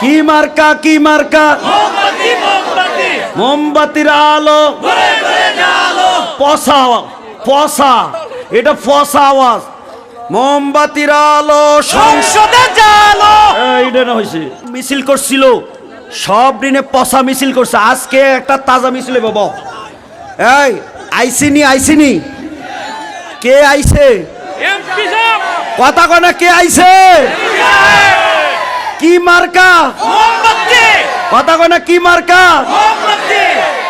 কি মার্কা কি মার্কা? মোমবাতি মোমবাতি। মোমবাতির আলো। পসা পসা এটা পসা আওয়াজ। মোমবাতির আলো সংসদে জালো এইটা না হয়েছে মিছিল করছিল। সব দিনে পসা মিছিল করছে। আজকে একটা তাজা মিছিল বাবা এই আইসিনি আইসিনি। কে আইছে? কথা কনা কে আইছে? কি মার্কা? কথা কনা কি মার্কা?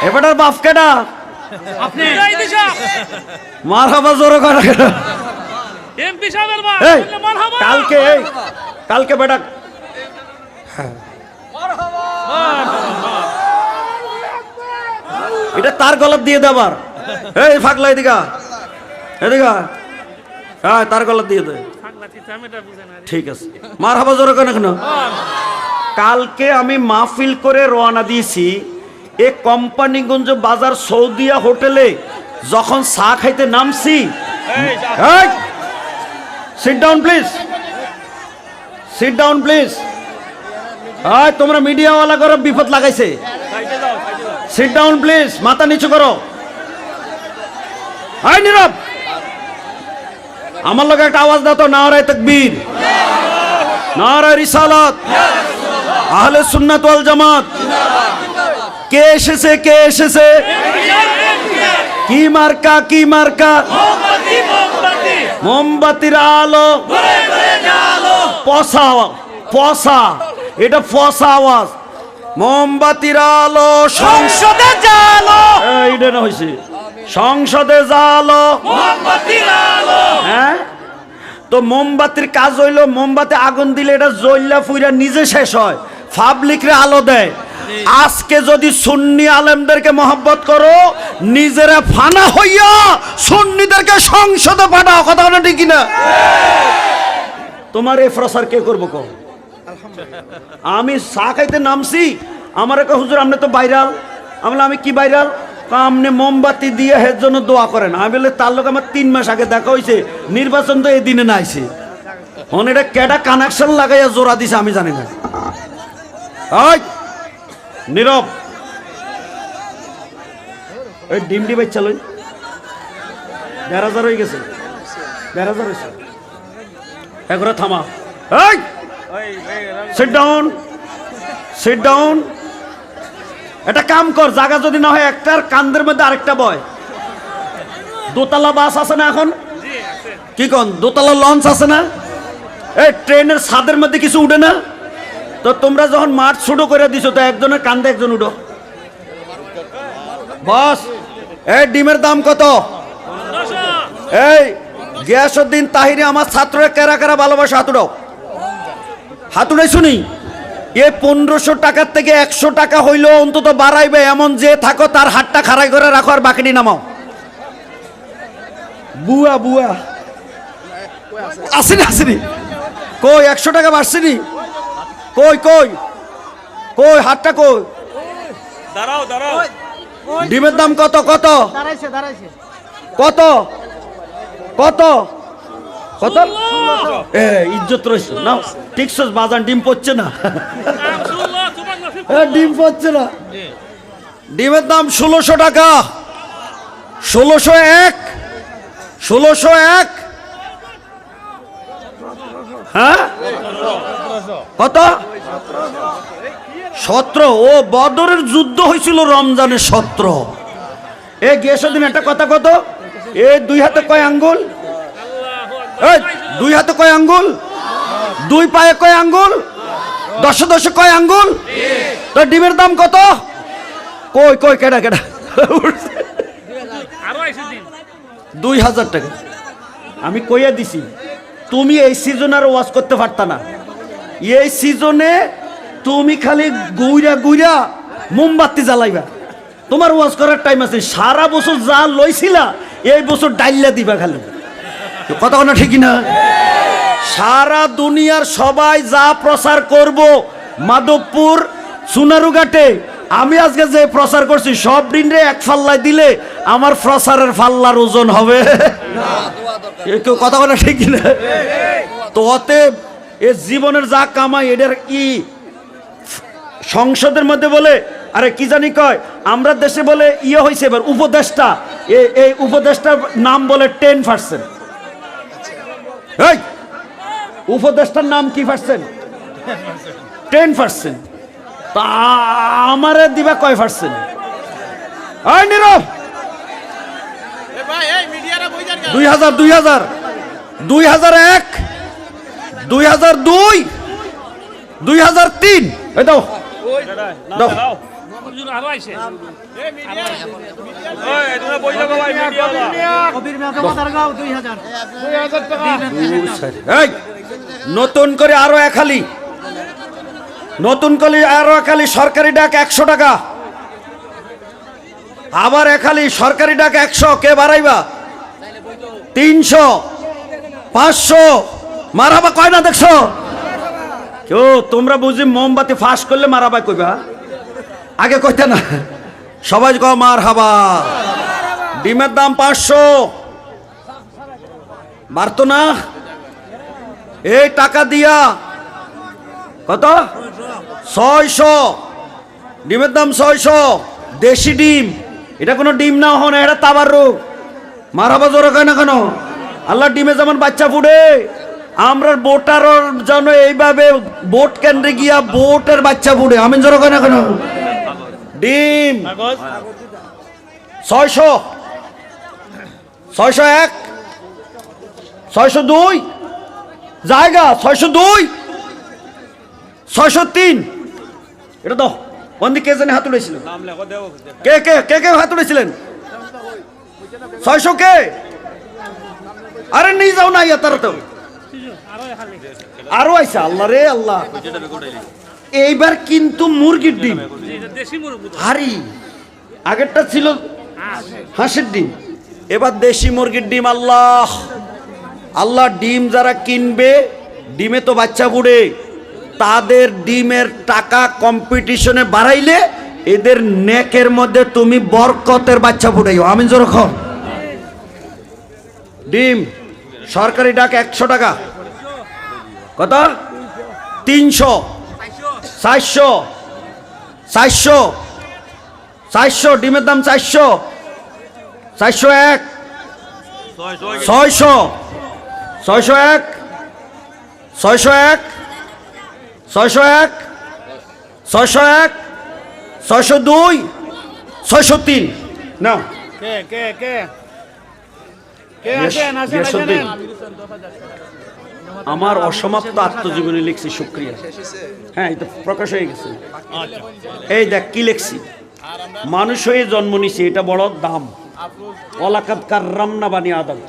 এবারের বাপ কেডা? আপনি। জাইদি সাহেব। মার জোর করা মারহাবা। কালকে কালকে বেটা এটা তার গলাপ দিয়ে দেবার এই ফাগলা এদিকা এদিকা হ্যাঁ তার গলাপ দিয়ে দে। ঠিক আছে মার হাবা জোর কেন কেন? কালকে আমি মাহফিল করে রওনা দিয়েছি এ কোম্পানিগঞ্জ বাজার সৌদিয়া হোটেলে যখন চা খাইতে নামছি। Sit down please sit down please আয় তোমরা মিডিয়াওয়ালা করো বিপদ লাগাইছে। সিট ডাউন প্লিজ মাথা নিচু করো। আয় নীরব। আমার লোক একটা আওয়াজ দাও তো, নারায় তকবীর। নারায় রিসালাত। আহলে সুন্নাত ওয়াল জামাত। কে এসেছে কে এসেছে? কি মার্কা কি মার্কা? মোমবাতি মোমবাতি মোমবাতির আলো। পসা পসা এটা পসা আওয়াজ। মোমবাতির আলো, সংসদে জালো এইটা না হয়েছে সংসদে জালো। হ্যাঁ? তো মোমবাতির কাজ হইল, মোমবাতি আগুন দিলে এটা জ্বললা ফুইরা নিজে শেষ হয়। পাবলিকরে আলো দেয়। আজকে যদি সুন্নি আলেমদেরকে মহব্বত করো, নিজেরা ফানা হইয়া সুন্নিদেরকে সংসদে পাঠাও, কথা বলে ঠিক না তোমার এই প্রসার কে করব কো? আমি চা খাইতে নামছি, আমার একটা হুজুর, আপনি তো বাইরাল আমি আমি কি বাইরাল আপনি মোমবাতি দিয়ে হের জন্য দোয়া করেন। আমি বলে তার লোক আমার তিন মাস আগে দেখা হয়েছে নির্বাচন তো এই দিনে না এখন এটা কেডা কানেকশন লাগাইয়া জোড়া দিছে আমি জানি না। নীরব। ওই ডিম ডি বাচ্চা লই। দেড় হাজার হয়ে গেছে। দেড় হাজার হয়েছে। একবার থামা। সিট ডাউন সিট ডাউন এটা কাম কর, জায়গা যদি না হয় একটার কান্দের মধ্যে আরেকটা বয়। দোতলা বাস আছে না এখন? কি কন, দোতলা লঞ্চ আছে না? এই ট্রেনের ছাদের মধ্যে কিছু উঠে না? তো তোমরা যখন মাঠ ছোট করে দিছো, তো একজনের কান্দে একজন উঠো। বস, এই ডিমের দাম কত? এই গিয়াসুদ্দিন তাহিরি আমার ছাত্ররা কেরা কেরা ভালোবাসা হাতুড়ো হাতুড়াই শুনি এ পনেরোশো টাকার থেকে একশো টাকা হইলেও অন্তত বাড়াইবে। এমন যে থাকো তার হাতটা খাড়াই করে রাখো আর বাকিটি নামাও। বুয়া বুয়া। আসেনি আসেনি। কই একশো টাকা বাড়ছেনি? কই কই? কই হাতটা কই? দাঁড়াও দাঁড়াও। ডিমের দাম কত কত? দাঁড়াইছে দাঁড়াইছে। কত? কত? কত? এ ইজ্জত রয়েছে না ঠিকছে বাজান ডিম পড়ছে না? ডিম পড়ছে না? ডিমের দাম ষোলোশো টাকা। ষোলোশো এক। ষোলোশো এক। হ্যাঁ? কত? সতেরো। ও বদরের যুদ্ধ হয়েছিল রমজানের সতেরো। এ গিয়েছো দিন একটা কথা কত? এ দুই হাতে কয় আঙ্গুল? দুই হাতে কয় আঙ্গুল? দুই পায়ে কয় আঙ্গুল? দশে দশে কয় আঙ্গুল? তো ডিমের দাম কত? কই কই, কেডা কেডা? দুই হাজার টাকা। আমি কইয়া দিছি, তুমি এই সিজনে আর ওয়াশ করতে পারতা না। এই সিজনে তুমি খালি গুইরা গুইরা মোমবাতি জ্বালাইবা। তোমার ওয়াশ করার টাইম আছে। সারা বছর যা লইছিলা, এই বছর ডাইল্লা দিবা খালি। কথা না ঠিকই না সারা দুনিয়ার সবাই যা প্রচার করব মাধবপুর, সোনারুঘাটে, আমি আজকে যে প্রচার করছি, সব দিন রে এক ফাল্লায় দিলে আমার প্রচারের ফাল্লার ওজন হবে। কেউ কথা বলা ঠিক না তো অতএব এ জীবনের যা কামাই এটার ই সংসদের মধ্যে বলে, আরে কি জানি কয়, আমরা দেশে বলে ইয়ে হয়েছে এবার উপদেষ্টা। এই উপদেষ্টার নাম বলে টেন পার্সেন্ট। এই উপদেষ্টার নাম কি পার্সেন্ট টেন পার্সেন্ট তা আমারে দিবা কয় পার্সেন্ট এই নীরব! দুই হাজার দুই হাজার। দুই হাজার এক দুই হাজার দুই দুই হাজার তিন। এই দাও। দাও। নতুন করে আরও একালি নতুন করে আরও একালি সরকারি ডাক একশো টাকা। আবার একালি সরকারি ডাক একশো। কে বাড়াইবা? তিনশো পাঁচশো। মারাবা কয় না দেখছ? কেউ তোমরা বুঝি মোমবাতি ফাঁস করলে মারাবা কইবা? আগে কইতে না। সবাই কও মার হাবা ডিমের দাম পাঁচশো। বাড়তো না। এই টাকা দিয়া। কত? ছয়শো। ডিমের দাম ছয়শো। দেশি ডিম। এটা কোনো ডিম না, হন, এটা তাবার রোগ মারাবা জোরে কয় না কেন? আল্লাহ ডিমে যেমন বাচ্চা ফুটে আমরা বোটার যেন এইভাবে বোট কেন্দ্রে গিয়া বোটের বাচ্চা ফুটে। আমি জোরে কয় না কেন? ডিম। ছয়শো। ছয়শো এক। ছয়শো দুই। জায়গা, ছয়শো দুই। ছয়শো তিন। এটা দাও। বন্দি কে জানে হাত দেও কে কে কে কে হাত তুলেছিলেন ছয়শো কে? আরে নিয়ে যাও না ইয়া তারা তো আরও আইসা, আল্লাহ রে, আল্লাহ। এইবার কিন্তু মুরগির ডিম। হারি আগেরটা ছিল হাঁসের ডিম। এবার দেশি মুরগির ডিম আল্লাহ। আল্লাহ ডিম যারা কিনবে ডিমে তো বাচ্চা বুড়ে। তাদের ডিমের টাকা কম্পিটিশনে বাড়াইলে এদের নেকের মধ্যে তুমি বরকতের বাচ্চা ফুটাইও আমি যেরকম ডিম সরকারি ডাক একশো টাকা। কত? তিনশো। চারশো চারশো চারশো ডিমের দাম চারশো চারশো এক ছয় ছয় ছয়শো ছয়শো এক ছয়শো এক ছয়শো এক ছয়শো এক ছয়শো দুই ছয়শো তিন। না কে কে কে? কে আমার অসমাপ্ত আত্মজীবনী লিখছি, শুক্রিয়া। হ্যাঁ এটা প্রকাশ হয়ে গেছে। এই দেখ, কি লিখছি? মানুষ হয়ে জন্ম নিছি, এটা বড় দাম। অলাকাত কার রামনা বানিয়ে আদম।